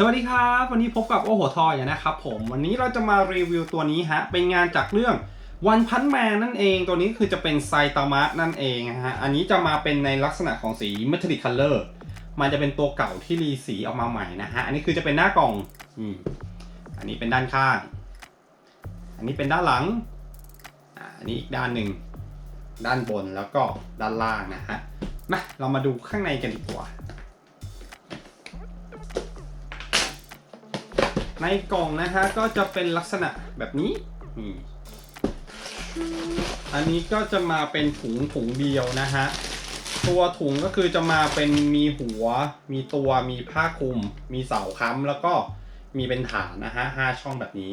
สวัสดีครับ วันนี้พบกับโอโหทอยนะครับผมวันนี้เราจะมารีวิวตัวนี้ฮะ เป็นงานจากเรื่องวันพันแมนนั่นเองตัวนี้คือจะเป็นไซตามะนั่นเองฮะ อันนี้จะมาเป็นในลักษณะของสี Metallic Color มันจะเป็นตัวเก่าที่รีสีออกมาใหม่นะฮะ อันนี้คือจะเป็นหน้ากล่องอืมอันนี้เป็นด้านข้าง อันนี้เป็นด้านหลังอันนี้อีกด้านหนึ่งด้านบนแล้วก็ด้านล่างนะฮะมาเรามาดูข้างในกันดีกว่า ในกล่องนะฮะก็จะเป็นลักษณะแบบนี้นี่อันนี้ก็จะมาเป็นถุงถุงเดียวนะฮะตัวถุงก็คือจะมาเป็นมีหัว มีตัวมีผ้าคลุม มีเสาค้ำแล้วก็มีเป็นฐานนะฮะห้าช่องแบบนี้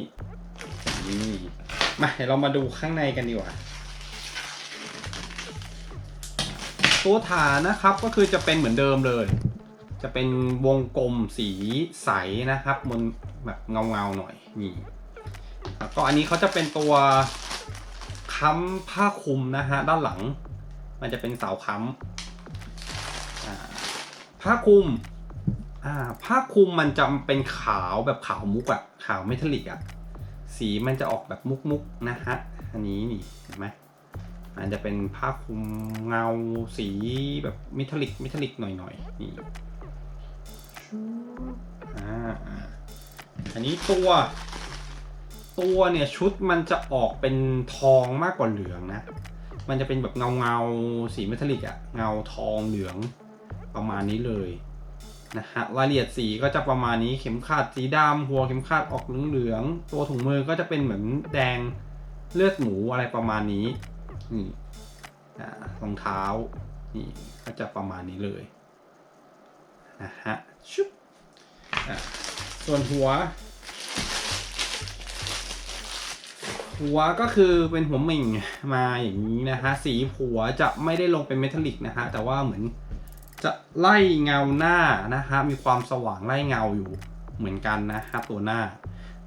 นี่มาเดี๋ยวเรามาดูข้างในกันดีกว่าตัวฐานนะครับก็คือจะเป็นเหมือนเดิมเลย จะเป็นวงกลมสีใสนะครับ บน แบบเงาเงาๆหน่อยนี่แล้วก็อันนี้เขาจะเป็นตัวค้ำผ้าคลุมนะฮะด้านหลัง มันจะเป็นเสาค้ำผ้าคลุมผ้าคลุมมันจะเป็นขาวแบบขาวมุกอะขาวเมทัลลิกอะสีมันจะออกแบบมุกๆนะฮะอันนี้นี่เห็นไหมมันจะเป็นผ้าคลุมเงาสีแบบเมทัลลิกเมทัลลิกหน่อยๆนี่อ่ อันนี้ตัวตัวเนี่ยชุดมันจะออกเป็นทองมากกว่าเหลืองนะ มันจะเป็นแบบเงาเงาสีเมทัลลิกอะเงาทองเหลืองประมาณนี้เลยนะฮะรายละเอียดสีก็จะประมาณนี้เข็มขัดสีดำหัวเข็มขัดออกเหลืองๆตัวถุงมือก็จะเป็นเหมือนแดงเลือดหมูอะไรประมาณนี้นี่รองเท้านี่ก็จะประมาณนี้เลยนะฮะชุบส่วนหัว หัวก็คือเป็นหัวหม่งมาอย่างนี้นะฮะสีหัวจะไม่ได้ลงเป็นเมทัลลิกนะฮะแต่ว่าเหมือนจะไล่เงาหน้านะฮะมีความสว่างไล่เงาอยู่เหมือนกันนะฮะตัวหน้า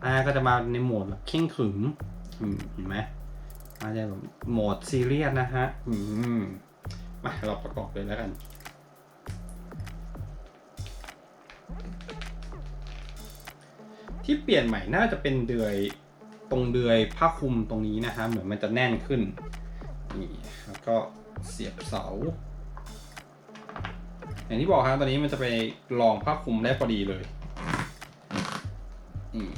หน้าก็จะมาในโหมดแบบเข่งขรึมอืมเห็นไหมมาจะแบบโหมดซีเรียสนะฮะอืมมาเราประกอบเลยแล้วกันที่เปลี่ยนใหม่น่าจะเป็นเดือย ตรงเดือยผ้าคลุมตรงนี้นะฮะเหมือนมันจะแน่นขึ้นนี่แล้วก็เสียบเสา อย่างที่บอกครับตอนนี้มันจะไปรองผ้าคลุมได้พอดีเลยอืม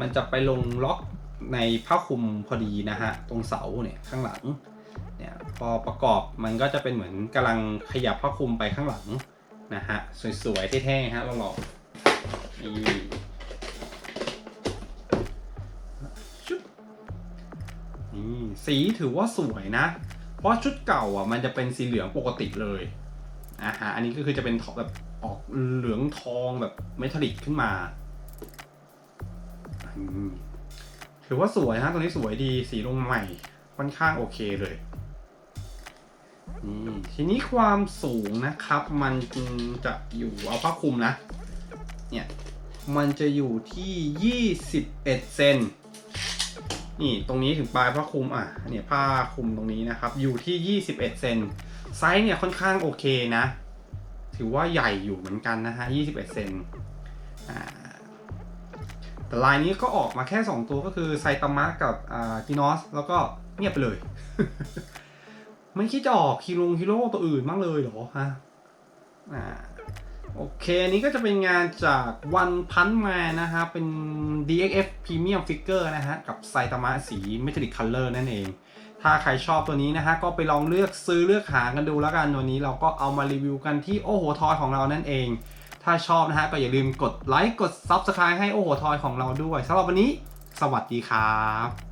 มันจะไปลงล็อกในผ้าคลุมพอดีนะฮะตรงเสาเนี่ยข้างหลังเนี่ยพอประกอบมันก็จะเป็นเหมือนกำลังขยับผ้าคลุมไปข้างหลังนะฮะสวยๆเท่ๆฮะลองๆ นี่ชุดนี่สีถือว่าสวยนะ เพราะชุดเก่าอะมันจะเป็นสีเหลืองปกติเลยอ่าฮะอันนี้ก็คือจะเป็นทองแบบออกเหลืองทองแบบเมทัลลิกขึ้นมาถือว่าสวยฮะตัวนี้สวยดีสีลงใหม่ค่อนข้างโอเคเลยอืมทีนี้ความสูงนะครับ มันจะอยู่เอาผ้าคลุมนะ เนี่ย มันจะอยู่ที่ 21 เซนนี่ตรงนี้ถึงปลายผ้าคลุมอะเนี่ยผ้าคลุมตรงนี้นะครับ อยู่ที่ 21 เซนไซส์เนี่ยค่อนข้างโอเคนะ ถือว่าใหญ่อยู่เหมือนกันนะฮะ 21 เซนอ่าแต่ลายนี้ก็ออกมาแค่ 2 ตัวก็คือไซตามะกับอ่าจินอส แล้วก็เงียบไปเลย ไม่คิดจะออกฮีโร่ฮีโร่ตัวอื่นบ้างเลยเหรอฮะอ่า โอเค อันนี้ก็จะเป็นงานจากวันพันมานะฮะ เป็น DXF Premium Figure นะฮะ กับไซตามะสี Metallic Color นั่นเอง ถ้าใครชอบตัวนี้นะฮะ ก็ไปลองเลือกซื้อเลือกหากันดูแล้วกัน วันนี้เราก็เอามารีวิวกันที่โอโหทอยของเรานั่นเอง ถ้าชอบนะฮะ ก็อย่าลืมกดไลค์ กด Subscribe ให้โอโหทอยของเราด้วยสำหรับวันนี้ สวัสดีครับ